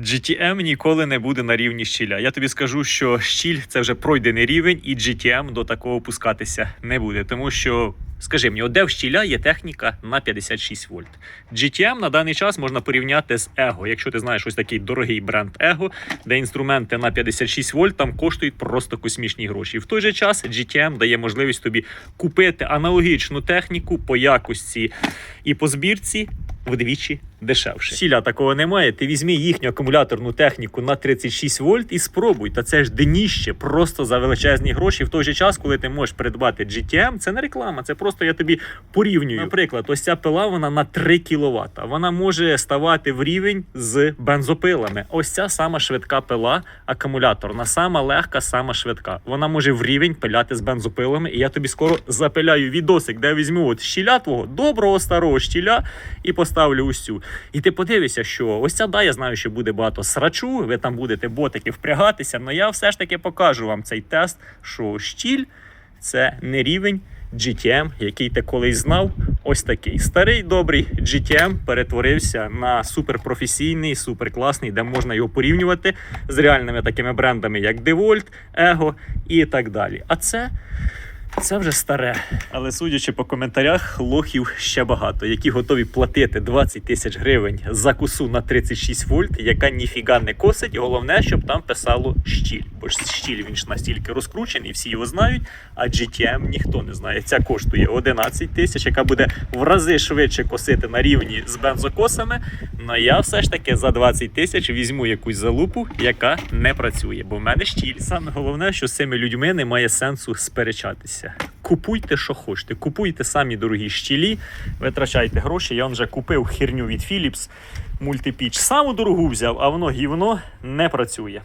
GTM ніколи не буде на рівні щіля. Я тобі скажу, що щіль це вже пройдений рівень, і GTM до такого опускатися не буде. Тому що, скажи мені, де в щіля є техніка на 56 вольт. GTM на даний час можна порівняти з Ego. Якщо ти знаєш ось такий дорогий бренд Ego, де інструменти на 56 вольт там коштують просто космічні гроші. В той же час GTM дає можливість тобі купити аналогічну техніку по якості і по збірці вдвічі дешевше. Сіля такого немає. Ти візьми їхню акумуляторну техніку на 36 вольт і спробуй. Та це ж дніще просто за величезні гроші. В той же час, коли ти можеш придбати GTM, це не реклама, це просто я тобі порівнюю. Наприклад, ось ця пила вона на 3 кВт. Вона може ставати в рівень з бензопилами. Ось ця сама швидка пила акумуляторна, сама легка, сама швидка. Вона може в рівень пиляти з бензопилами. І я тобі скоро запиляю відосик, де візьму от щіля твого доброго старого щіля і поставлю цю. І ти подивишся, що ось ця да, я знаю, що буде багато срачу, ви там будете ботики впрягатися, але я все ж таки покажу вам цей тест, що щіль це не рівень GTM, який ти колись знав. Ось такий старий добрий GTM перетворився на суперпрофесійний, суперкласний, де можна його порівнювати з реальними такими брендами, як DeWalt, Ego і так далі. А це. Це вже старе. Але судячи по коментарях, лохів ще багато, які готові платити 20 тисяч гривень за косу на 36 вольт, яка ніфіга не косить. Головне, щоб там писало щіль. Бо ж щіль він ж настільки розкручений, всі його знають. А GTM ніхто не знає. Ця коштує 11 тисяч, яка буде в рази швидше косити на рівні з бензокосами. Ну я все ж таки за 20 тисяч візьму якусь залупу, яка не працює. Бо в мене щіль. Саме головне, що з цими людьми немає сенсу сперечатися. Купуйте, що хочете, купуйте самі дорогі щілі, витрачайте гроші. Я вже купив херню від Philips мультипіч. Саму дорогу взяв, а воно гівно не працює.